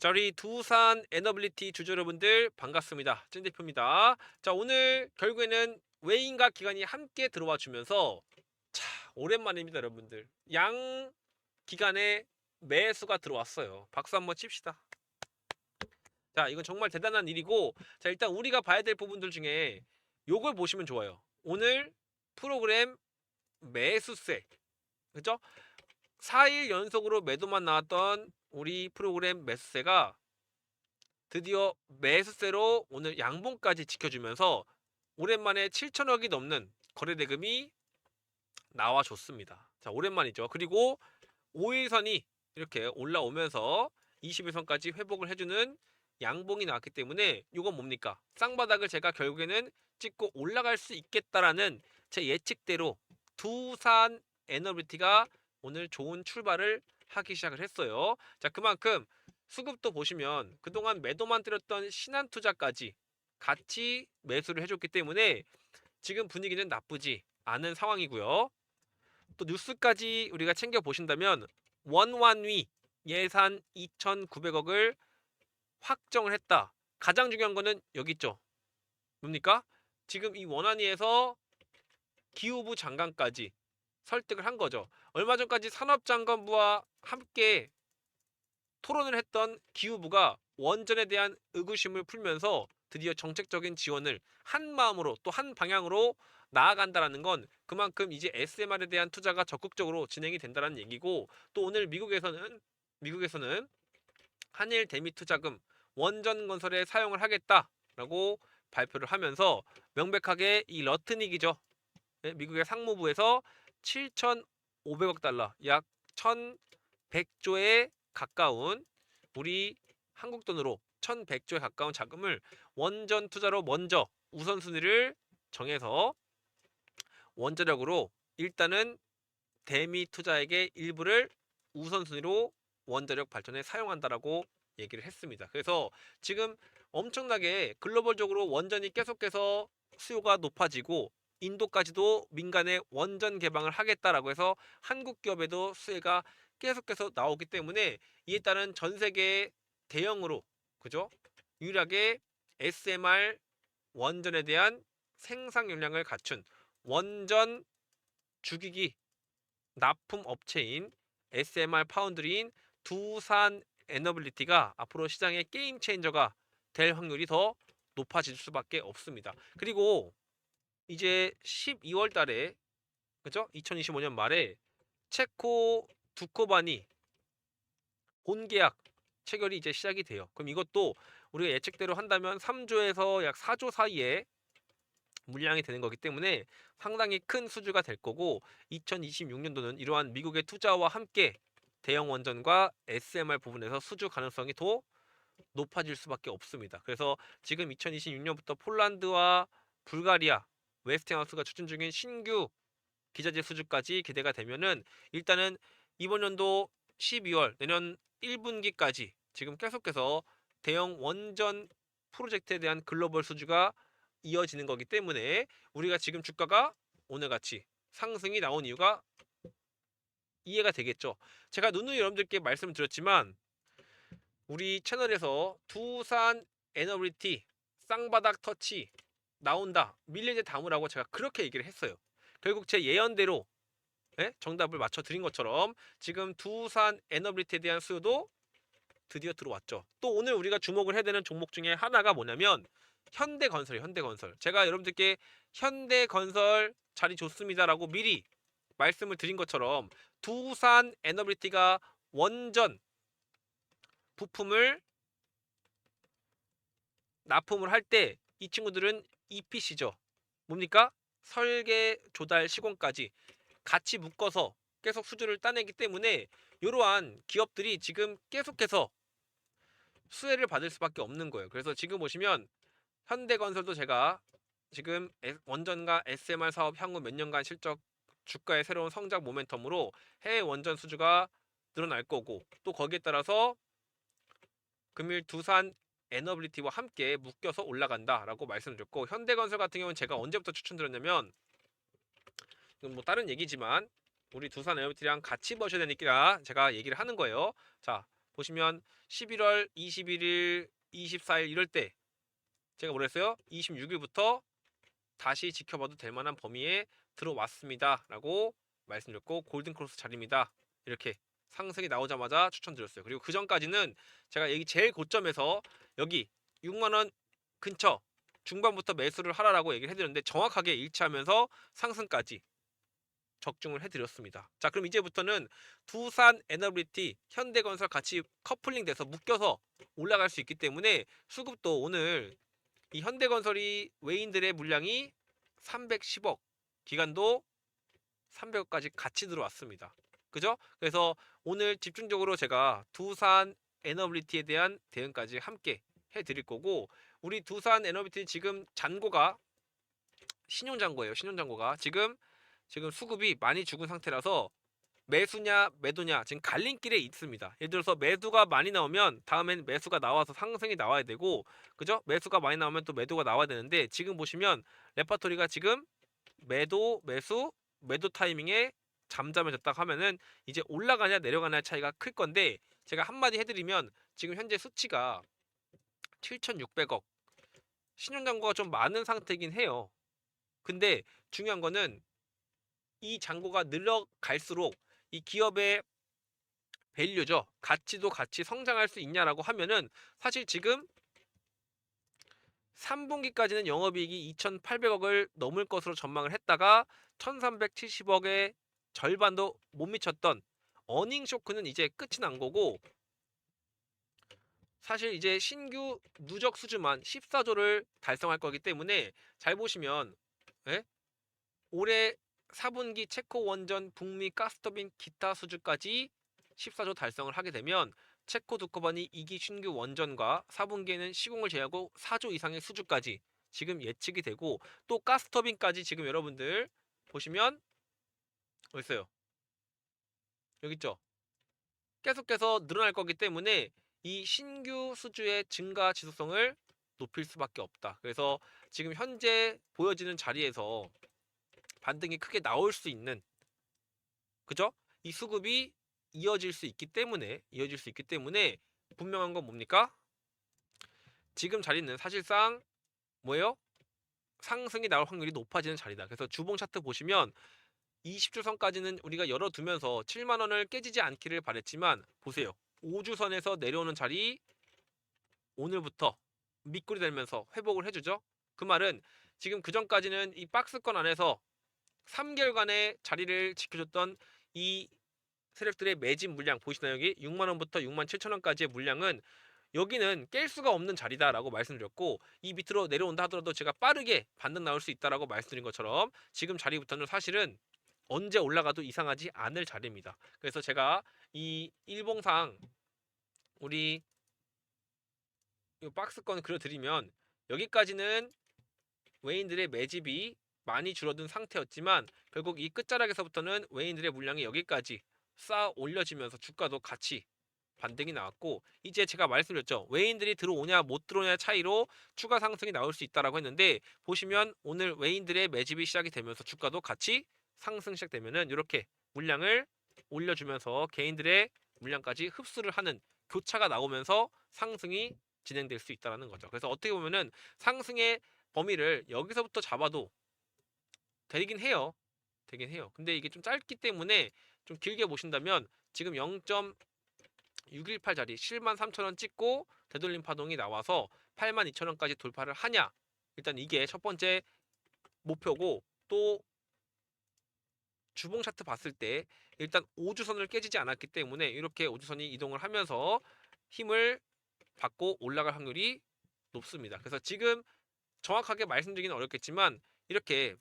자, 우리 두산 에너빌리티 주주 여러분들 반갑습니다. 찐 대표입니다. 자, 오늘 결국에는 외인과 기관이 함께 들어와 주면서 자, 오랜만입니다, 여러분들. 양 기관의 매수가 들어왔어요. 박수 한번 칩시다. 자, 이건 정말 대단한 일이고 자, 일단 우리가 봐야 될 부분들 중에 요걸 보시면 좋아요. 오늘 프로그램 매수세. 그죠? 4일 연속으로 매도만 나왔던 우리 프로그램 매수세가 드디어 매수세로 오늘 양봉까지 지켜주면서 오랜만에 7천억이 넘는 거래대금이 나와줬습니다. 자, 오랜만이죠. 그리고 5일선이 이렇게 올라오면서 21선까지 회복을 해주는 양봉이 나왔기 때문에 이건 뭡니까? 쌍바닥을 제가 결국에는 찍고 올라갈 수 있겠다라는 제 예측대로 두산 에너비티가 오늘 좋은 출발을 하기 시작을 했어요. 자, 그만큼 수급도 보시면 그동안 매도만 때렸던 신한 투자까지 같이 매수를 해줬기 때문에 지금 분위기는 나쁘지 않은 상황이고요. 또 뉴스까지 우리가 챙겨 보신다면 원완위 예산 2,900억을 확정을 했다. 가장 중요한 거는 여기 있죠. 뭡니까? 지금 이 원안위에서 기후부 장관까지 설득을 한 거죠. 얼마 전까지 산업장관부와 함께 토론을 했던 기후부가 원전에 대한 의구심을 풀면서 드디어 정책적인 지원을 한 마음으로 또 한 방향으로 나아간다라는 건 그만큼 이제 SMR에 대한 투자가 적극적으로 진행이 된다는 얘기고 또 오늘 미국에서는 미국에서는 한일 대미 투 자금 원전 건설에 사용을 하겠다라고 발표를 하면서 명백하게 이 러트닉이죠. 네, 미국의 상무부에서 7,500억 달러, 약 1,100조에 가까운 우리 한국 돈으로 1,100조에 가까운 자금을 원전 투자로 먼저 우선순위를 정해서 원자력으로 일단은 대미 투자에게 일부를 우선순위로 원자력 발전에 사용한다라고 얘기를 했습니다. 그래서 지금 엄청나게 글로벌적으로 원전이 계속해서 수요가 높아지고 인도까지도 민간의 원전 개방을 하겠다라고 해서 한국 기업에도 수혜가 계속해서 나오기 때문에 이에 따른 전 세계 대형으로 그죠? 유일하게 SMR 원전에 대한 생산 역량을 갖춘 원전 주기기 납품 업체인 SMR 파운드리인 두산 에너빌리티가 앞으로 시장의 게임 체인저가 될 확률이 더 높아질 수밖에 없습니다. 그리고 이제 12월 달에 그죠? 2025년 말에 체코 두코반이 본계약 체결이 이제 시작이 돼요. 그럼 이것도 우리가 예측대로 한다면 3조에서 약 4조 사이에 물량이 되는 거기 때문에 상당히 큰 수주가 될 거고 2026년도는 이러한 미국의 투자와 함께 대형 원전과 SMR 부분에서 수주 가능성이 더 높아질 수밖에 없습니다. 그래서 지금 2026년부터 폴란드와 불가리아, 웨스팅하우스가 추진 중인 신규 기자재 수주까지 기대가 되면은 일단은 이번 연도 12월 내년 1분기까지 지금 계속해서 대형 원전 프로젝트에 대한 글로벌 수주가 이어지는 거기 때문에 우리가 지금 주가가 오늘같이 상승이 나온 이유가 이해가 되겠죠. 제가 누누이 여러분들께 말씀을 드렸지만 우리 채널에서 두산 에너빌리티 쌍바닥 터치 나온다 밀리지 담으라고 제가 그렇게 얘기를 했어요. 결국 제 예언대로 예? 정답을 맞춰 드린 것처럼 지금 두산 에너빌리티에 대한 수요도 드디어 들어왔죠. 또 오늘 우리가 주목을 해야 되는 종목 중에 하나가 뭐냐면 현대건설이에요. 현대건설. 제가 여러분들께 현대건설 자리 좋습니다라고 미리 말씀을 드린 것처럼 두산 에너빌리티가 원전 부품을 납품을 할 때 이 친구들은 EPC죠. 뭡니까? 설계, 조달, 시공까지 같이 묶어서 계속 수주를 따내기 때문에 이러한 기업들이 지금 계속해서 수혜를 받을 수밖에 없는 거예요. 그래서 지금 보시면 현대건설도 제가 지금 에- 원전과 SMR 사업 향후 몇 년간 실적 주가의 새로운 성장 모멘텀으로 해외 원전 수주가 늘어날 거고 또 거기에 따라서 금일 두산 에너빌리티와 함께 묶여서 올라간다라고 말씀드렸고 현대건설 같은 경우는 제가 언제부터 추천드렸냐면 이건 뭐 다른 얘기지만 우리 두산 에너빌리티랑 같이 보셔야 되니까 제가 얘기를 하는 거예요. 자 보시면 11월 21일, 24일 이럴 때 제가 뭐랬어요? 26일부터 다시 지켜봐도 될 만한 범위에 들어왔습니다라고 말씀드렸고 골든 크로스 자리입니다. 이렇게 상승이 나오자마자 추천드렸어요. 그리고 그 전까지는 제가 여기 제일 고점에서 여기 6만 원 근처 중반부터 매수를 하라라고 얘기를 해드렸는데 정확하게 일치하면서 상승까지 적중을 해드렸습니다. 자, 그럼 이제부터는 두산 에너비티, 현대건설 같이 커플링 돼서 묶여서 올라갈 수 있기 때문에 수급도 오늘 이 현대건설이 외인들의 물량이 310억, 기간도 300억까지 같이 들어왔습니다. 그죠? 그래서 오늘 집중적으로 제가 두산 에너비티에 대한 대응까지 함께 해드릴 거고 우리 두산 에너비티 지금 잔고가 신용잔고예요. 신용잔고가 지금 지금 수급이 많이 죽은 상태라서 매수냐 매도냐 지금 갈림길에 있습니다. 예를 들어서 매수가 많이 나오면 다음엔 매수가 나와서 상승이 나와야 되고 그죠? 매수가 많이 나오면 또 매도가 나와야 되는데 지금 보시면 레파토리가 지금 매도 매수 매도 타이밍에 잠잠해졌다 하면은 이제 올라가냐 내려가냐 차이가 클 건데 제가 한마디 해드리면 지금 현재 수치가 7,600억 신용잔고가 좀 많은 상태이긴 해요. 근데 중요한 거는 이 잔고가 늘어갈수록 이 기업의 밸류죠. 가치도 같이 성장할 수 있냐라고 하면은 사실 지금 3분기까지는 영업이익이 2,800억을 넘을 것으로 전망을 했다가 1,370억의 절반도 못 미쳤던 어닝 쇼크는 이제 끝이 난 거고 사실 이제 신규 누적 수주만 14조를 달성할 거기 때문에 잘 보시면 예? 올해 4분기 체코 원전 북미 가스터빈 기타 수주까지 14조 달성을 하게 되면 체코 두꺼번이 2기 신규 원전과 4분기에는 시공을 제외하고 4조 이상의 수주까지 지금 예측이 되고 또 가스터빈까지 지금 여러분들 보시면 어디 있어요? 여기 있죠? 계속해서 늘어날 거기 때문에 이 신규 수주의 증가 지속성을 높일 수밖에 없다. 그래서 지금 현재 보여지는 자리에서 반등이 크게 나올 수 있는 그죠? 이 수급이 이어질 수 있기 때문에 이어질 수 있기 때문에 분명한 건 뭡니까? 지금 자리는 사실상 뭐예요? 상승이 나올 확률이 높아지는 자리다. 그래서 주봉 차트 보시면 20주선까지는 우리가 열어두면서 7만 원을 깨지지 않기를 바랬지만 보세요. 5주선에서 내려오는 자리 오늘부터 밑골이 되면서 회복을 해주죠. 그 말은 지금 그 전까지는 이 박스권 안에서 3개월간의 자리를 지켜줬던 이 세력들의 매집 물량 보시나요 여기 6만 원부터 6만 7천 원까지의 물량은 여기는 깰 수가 없는 자리다라고 말씀드렸고 이 밑으로 내려온다 하더라도 제가 빠르게 반등 나올 수 있다라고 말씀드린 것처럼 지금 자리부터는 사실은 언제 올라가도 이상하지 않을 자리입니다. 그래서 제가 이 일봉상 우리 이 박스권 그려드리면 여기까지는 외인들의 매집이 많이 줄어든 상태였지만 결국 이 끝자락에서부터는 외인들의 물량이 여기까지 쌓아 올려지면서 주가도 같이 반등이 나왔고 이제 제가 말씀드렸죠 외인들이 들어오냐 못 들어오냐 차이로 추가 상승이 나올 수 있다라고 했는데 보시면 오늘 외인들의 매집이 시작이 되면서 주가도 같이 상승 시작되면은 이렇게 물량을 올려주면서 개인들의 물량까지 흡수를 하는 교차가 나오면서 상승이 진행될 수 있다라는 거죠. 그래서 어떻게 보면은 상승의 범위를 여기서부터 잡아도 되긴 해요. 되긴 해요. 근데 이게 좀 짧기 때문에 좀 길게 보신다면 지금 0.618 자리 7만 3천 원 찍고 되돌림 파동이 나와서 8만 2천 원까지 돌파를 하냐? 일단 이게 첫 번째 목표고 또 주봉 차트 봤을 때 일단 5주선을 깨지지 않았기 때문에 이렇게 5주선이 이동을 하면서 힘을 받고 올라갈 확률이 높습니다. 그래서 지금 정확하게 말씀드리기는 어렵겠지만 이렇게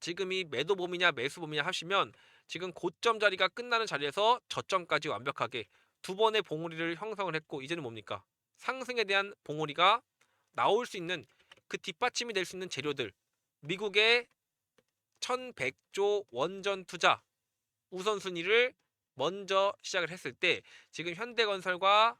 지금이 매도 봄이냐 매수 봄이냐 하시면 지금 고점 자리가 끝나는 자리에서 저점까지 완벽하게 두 번의 봉우리를 형성을 했고 이제는 뭡니까? 상승에 대한 봉우리가 나올 수 있는 그 뒷받침이 될 수 있는 재료들 미국의 1100조 원전 투자 우선순위를 먼저 시작을 했을 때 지금 현대건설과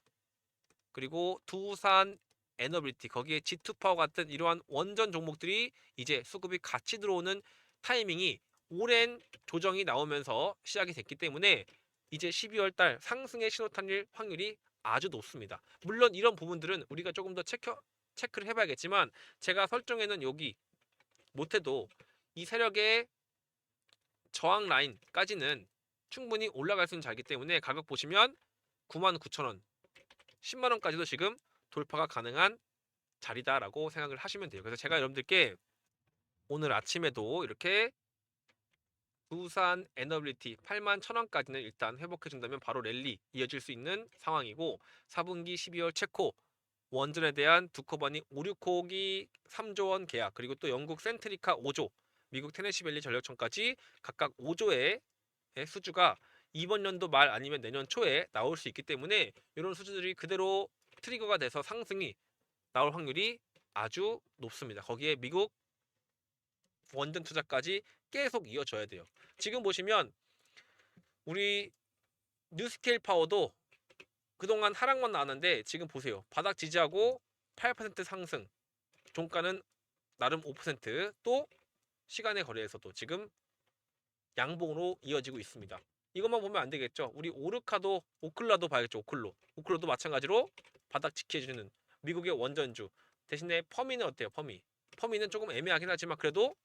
그리고 두산 에너빌티 거기에 G2파워 같은 이러한 원전 종목들이 이제 수급이 같이 들어오는 타이밍이 오랜 조정이 나오면서 시작이 됐기 때문에 이제 12월 달 상승의 신호탄일 확률이 아주 높습니다. 물론 이런 부분들은 우리가 조금 더 체크, 체크를 해봐야겠지만 제가 설정에는 여기 못해도 이 세력의 저항 라인까지는 충분히 올라갈 수 있는 자리이기 때문에 가격 보시면 99,000원, 10만 원까지도 지금 돌파가 가능한 자리다라고 생각을 하시면 돼요. 그래서 제가 여러분들께 오늘 아침에도 이렇게 부산 에너빌리티 8만 1,000원까지는 일단 회복해 준다면 바로 랠리 이어질 수 있는 상황이고 4분기 12월 체코 원전에 대한 두코번이 5, 6호기 3조 원 계약 그리고 또 영국 센트리카 5조 미국 테네시밸리 전력청까지 각각 5조의 수주가 이번 연도 말 아니면 내년 초에 나올 수 있기 때문에 이런 수주들이 그대로 트리거가 돼서 상승이 나올 확률이 아주 높습니다. 거기에 미국 원전 투자까지 계속 이어져야 돼요. 지금 보시면 우리 뉴스케일 파워도 그동안 하락만 나왔는데 지금 보세요. 바닥 지지하고 8% 상승. 종가는 나름 5%또 시간의 거래에서도 지금 양봉으로 이어지고 있습니다. 이것만 보면 안 되겠죠. 우리 오르카도 오클라도 봐야겠죠. 오클로. 오클로도 마찬가지로 바닥 지켜주는 미국의 원전주. 대신에 퍼미는 어때요? 퍼미. 퍼미는 조금 애매하긴 하지만 그래도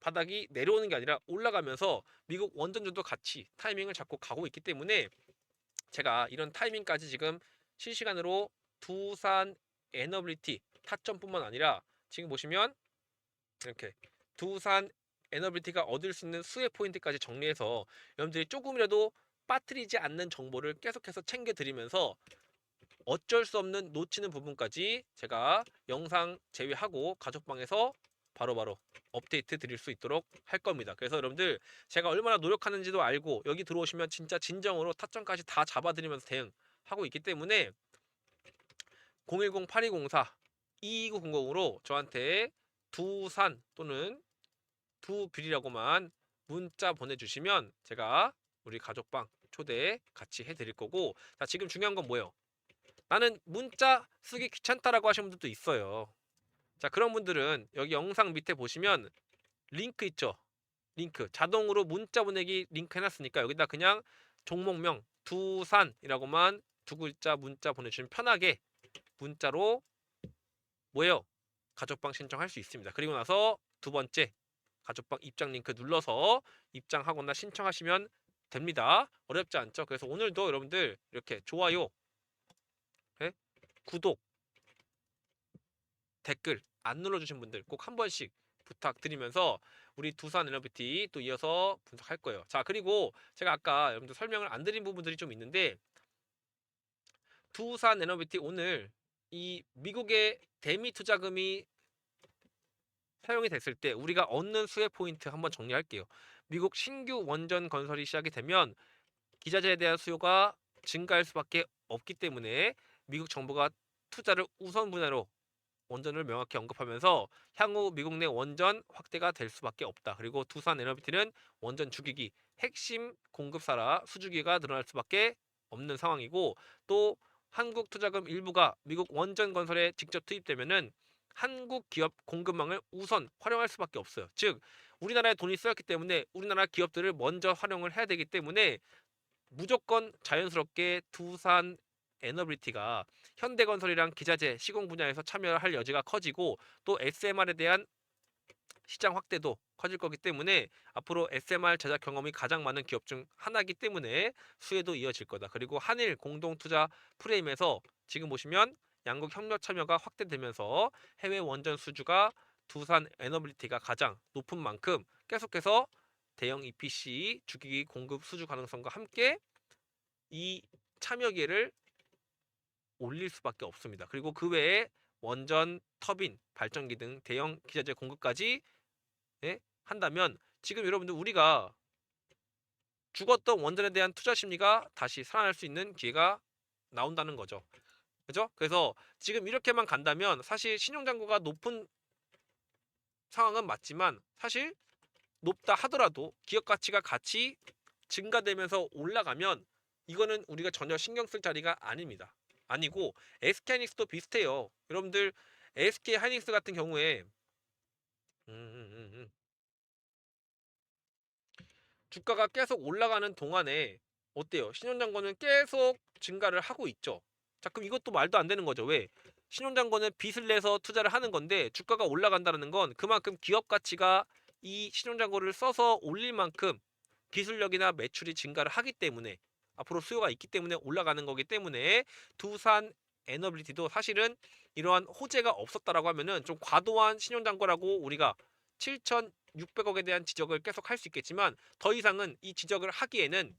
바닥이 내려오는 게 아니라 올라가면서 미국 원전주도 같이 타이밍을 잡고 가고 있기 때문에 제가 이런 타이밍까지 지금 실시간으로 두산 에너빌리티 타점뿐만 아니라 지금 보시면 이렇게 두산 에너빌리티가 얻을 수 있는 수혜 포인트까지 정리해서 여러분들이 조금이라도 빠뜨리지 않는 정보를 계속해서 챙겨드리면서 어쩔 수 없는 놓치는 부분까지 제가 영상 제외하고 가족방에서 바로 바로 업데이트 드릴 수 있도록 할 겁니다. 그래서 여러분들 제가 얼마나 노력하는지도 알고 여기 들어오시면 진짜 진정으로 타점까지 다 잡아드리면서 대응하고 있기 때문에 010-8204-22900으로 저한테 두산 또는 두빌이라고만 문자 보내주시면 제가 우리 가족방 초대 같이 해드릴 거고 자 지금 중요한 건 뭐예요? 나는 문자 쓰기 귀찮다라고 하시는 분들도 있어요. 자 그런 분들은 여기 영상 밑에 보시면 링크 있죠? 링크 자동으로 문자 보내기 링크 해놨으니까 여기다 그냥 종목명 두산이라고만 두 글자 문자 보내주시면 편하게 문자로 뭐예요? 가족방 신청할 수 있습니다. 그리고 나서 두 번째 가족방 입장 링크 눌러서 입장하거나 신청하시면 됩니다. 어렵지 않죠? 그래서 오늘도 여러분들 이렇게 좋아요, 네? 구독, 댓글 안 눌러주신 분들 꼭 한 번씩 부탁드리면서 우리 두산 에너비티 또 이어서 분석할 거예요. 자 그리고 제가 아까 여러분들 설명을 안 드린 부분들이 좀 있는데 두산 에너비티 오늘 이 미국의 대미 투자금이 사용이 됐을 때 우리가 얻는 수혜 포인트 한번 정리할게요. 미국 신규 원전 건설이 시작이 되면 기자재에 대한 수요가 증가할 수밖에 없기 때문에 미국 정부가 투자를 우선 분야로 원전을 명확히 언급하면서 향후 미국 내 원전 확대가 될 수밖에 없다. 그리고 두산 에너비티는 원전 주기기 핵심 공급사라 수주기가 늘어날 수밖에 없는 상황이고 또 한국 투자금 일부가 미국 원전 건설에 직접 투입되면은 한국 기업 공급망을 우선 활용할 수밖에 없어요. 즉 우리나라에 돈이 쓰였기 때문에 우리나라 기업들을 먼저 활용을 해야 되기 때문에 무조건 자연스럽게 두산 에너빌리티가 현대건설이랑 기자재 시공 분야에서 참여할 여지가 커지고 또 SMR에 대한 시장 확대도 커질 거기 때문에 앞으로 SMR 제작 경험이 가장 많은 기업 중 하나이기 때문에 수혜도 이어질 거다. 그리고 한일 공동 투자 프레임에서 지금 보시면 양국 협력 참여가 확대되면서 해외 원전 수주가 두산 에너빌리티가 가장 높은 만큼 계속해서 대형 EPC 주기기 공급 수주 가능성과 함께 이 참여 기회를 올릴 수밖에 없습니다. 그리고 그 외에 원전, 터빈, 발전기 등 대형 기자재 공급까지 예? 한다면 지금 여러분들 우리가 죽었던 원전에 대한 투자 심리가 다시 살아날 수 있는 기회가 나온다는 거죠. 그죠? 그래서 지금 이렇게만 간다면 사실 신용장고가 높은 상황은 맞지만 사실 높다 하더라도 기업 가치가 같이 증가되면서 올라가면 이거는 우리가 전혀 신경 쓸 자리가 아닙니다. 아니고 SK 하이닉스도 비슷해요. 여러분들 SK 하이닉스 같은 경우에 음, 음, 음, 음. 주가가 계속 올라가는 동안에 어때요? 신용장고는 계속 증가를 하고 있죠. 자, 그럼 이것도 말도 안 되는 거죠. 왜? 신용장고는 빚을 내서 투자를 하는 건데 주가가 올라간다는 건 그만큼 기업 가치가 이 신용장고를 써서 올릴 만큼 기술력이나 매출이 증가를 하기 때문에 앞으로 수요가 있기 때문에 올라가는 거기 때문에 두산 에너빌리티도 사실은 이러한 호재가 없었다라고 하면은 좀 과도한 신용장고라고 우리가 7,600억에 대한 지적을 계속 할 수 있겠지만 더 이상은 이 지적을 하기에는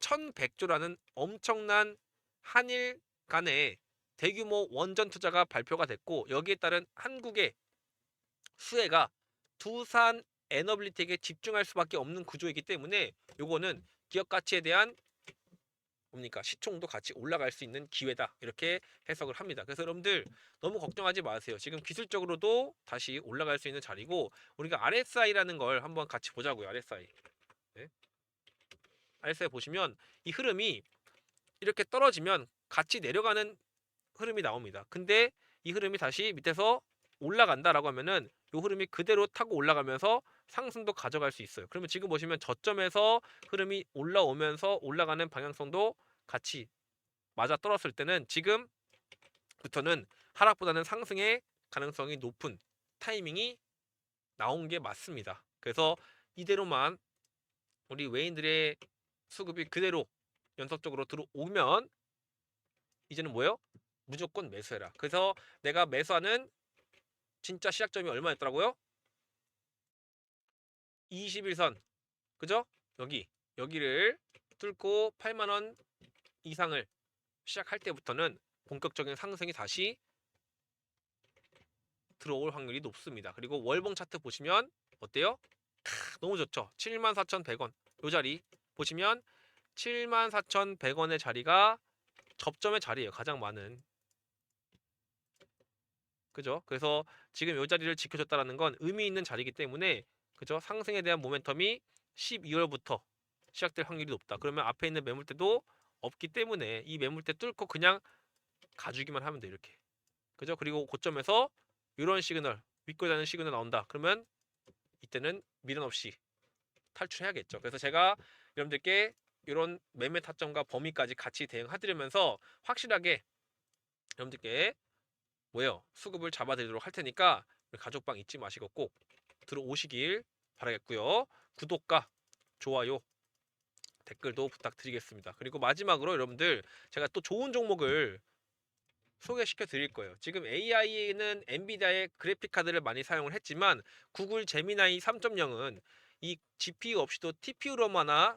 1,100조라는 엄청난 한일 간의 대규모 원전 투자가 발표가 됐고 여기에 따른 한국의 수혜가 두산 에너빌리티에게 집중할 수밖에 없는 구조이기 때문에 요거는 기업 가치에 대한 뭡니까 시총도 같이 올라갈 수 있는 기회다 이렇게 해석을 합니다. 그래서 여러분들 너무 걱정하지 마세요. 지금 기술적으로도 다시 올라갈 수 있는 자리고 우리가 RSI라는 걸 한번 같이 보자고요. RSI. 네. RSI 보시면 이 흐름이 이렇게 떨어지면 같이 내려가는 흐름이 나옵니다. 근데 이 흐름이 다시 밑에서 올라간다라고 하면은 이 흐름이 그대로 타고 올라가면서 상승도 가져갈 수 있어요. 그러면 지금 보시면 저점에서 흐름이 올라오면서 올라가는 방향성도 같이 맞아 떨어졌을 때는 지금부터는 하락보다는 상승의 가능성이 높은 타이밍이 나온 게 맞습니다. 그래서 이대로만 우리 외인들의 수급이 그대로 연속적으로 들어오면 이제는 뭐예요? 무조건 매수해라. 그래서 내가 매수하는 진짜 시작점이 얼마였더라고요? 21선. 그죠? 여기. 여기를 뚫고 8만 원 이상을 시작할 때부터는 본격적인 상승이 다시 들어올 확률이 높습니다. 그리고 월봉 차트 보시면 어때요? 크, 너무 좋죠. 74,100원. 요 자리 보시면 74,100원의 자리가 접점의 자리예요. 가장 많은. 그죠? 그래서 지금 요 자리를 지켜줬다라는 건 의미 있는 자리이기 때문에 그죠? 상승에 대한 모멘텀이 12월부터 시작될 확률이 높다. 그러면 앞에 있는 매물대도 없기 때문에 이 매물대 뚫고 그냥 가주기만 하면 돼 이렇게. 그죠? 그리고 고점에서 이런 시그널 믿고 자는 시그널 나온다. 그러면 이때는 미련 없이 탈출해야겠죠. 그래서 제가 여러분들께 이런 매매 타점과 범위까지 같이 대응해드리면서 확실하게 여러분들께 뭐예요? 수급을 잡아드리도록 할 테니까 가족방 잊지 마시고 꼭 들어오시길 바라겠고요. 구독과 좋아요, 댓글도 부탁드리겠습니다. 그리고 마지막으로 여러분들 제가 또 좋은 종목을 소개시켜 드릴 거예요. 지금 AI는 엔비디아의 그래픽 카드를 많이 사용을 했지만 구글 제미나이 3.0은 이 GPU 없이도 TPU로만아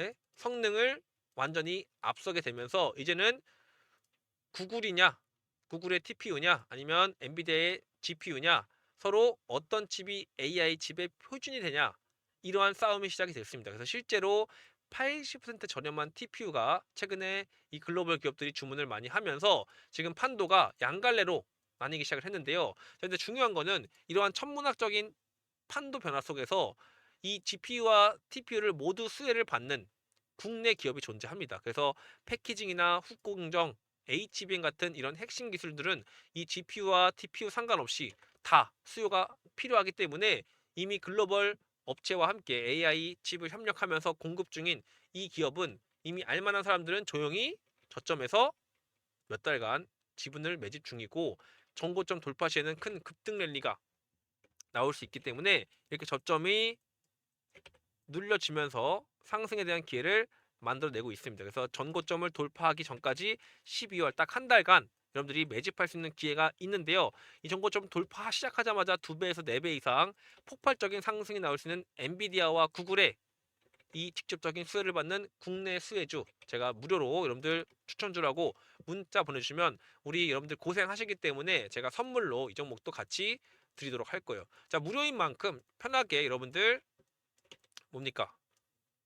예? 성능을 완전히 앞서게 되면서 이제는 구글이냐 구글의 TPU냐 아니면 엔비디아의 GPU냐 서로 어떤 칩이 AI 칩의 표준이 되냐 이러한 싸움이 시작이 됐습니다. 그래서 실제로 80% 저렴한 TPU가 최근에 이 글로벌 기업들이 주문을 많이 하면서 지금 판도가 양갈래로 나뉘기 시작을 했는데요. 근데 중요한 거는 이러한 천문학적인 판도 변화 속에서 이 GPU와 TPU를 모두 수혜를 받는 국내 기업이 존재합니다. 그래서 패키징이나 훅 공정, HBM 같은 이런 핵심 기술들은 이 GPU와 TPU 상관없이 다 수요가 필요하기 때문에 이미 글로벌 업체와 함께 AI 칩을 협력하면서 공급 중인 이 기업은 이미 알만한 사람들은 조용히 저점에서 몇 달간 지분을 매집 중이고 정고점 돌파 시에는 큰 급등 랠리가 나올 수 있기 때문에 이렇게 저점이 눌려지면서 상승에 대한 기회를 만들어내고 있습니다. 그래서 전고점을 돌파하기 전까지 12월 딱 한 달간 여러분들이 매집할 수 있는 기회가 있는데요. 이 전고점 돌파 시작하자마자 2배에서 4배 이상 폭발적인 상승이 나올 수 있는 엔비디아와 구글의 이 직접적인 수혜를 받는 국내 수혜주 제가 무료로 여러분들 추천주라고 문자 보내주시면 우리 여러분들 고생하시기 때문에 제가 선물로 이 종목도 같이 드리도록 할 거예요. 자 무료인 만큼 편하게 여러분들 뭡니까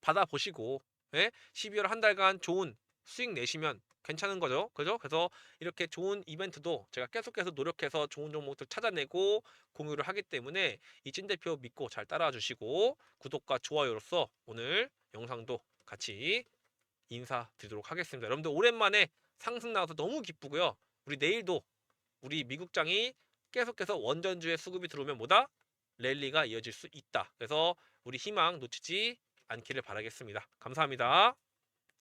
받아보시고 예? 12월 한 달간 좋은 수익 내시면 괜찮은 거죠. 그죠? 그래서 이렇게 좋은 이벤트도 제가 계속해서 노력해서 좋은 종목들 찾아내고 공유를 하기 때문에 이 찐대표 믿고 잘 따라와 주시고 구독과 좋아요로서 오늘 영상도 같이 인사드리도록 하겠습니다. 여러분들 오랜만에 상승 나와서 너무 기쁘고요. 우리 내일도 우리 미국장이 계속해서 원전주의 수급이 들어오면 뭐다? 랠리가 이어질 수 있다. 그래서 우리 희망 놓치지 않기를 바라겠습니다. 감사합니다.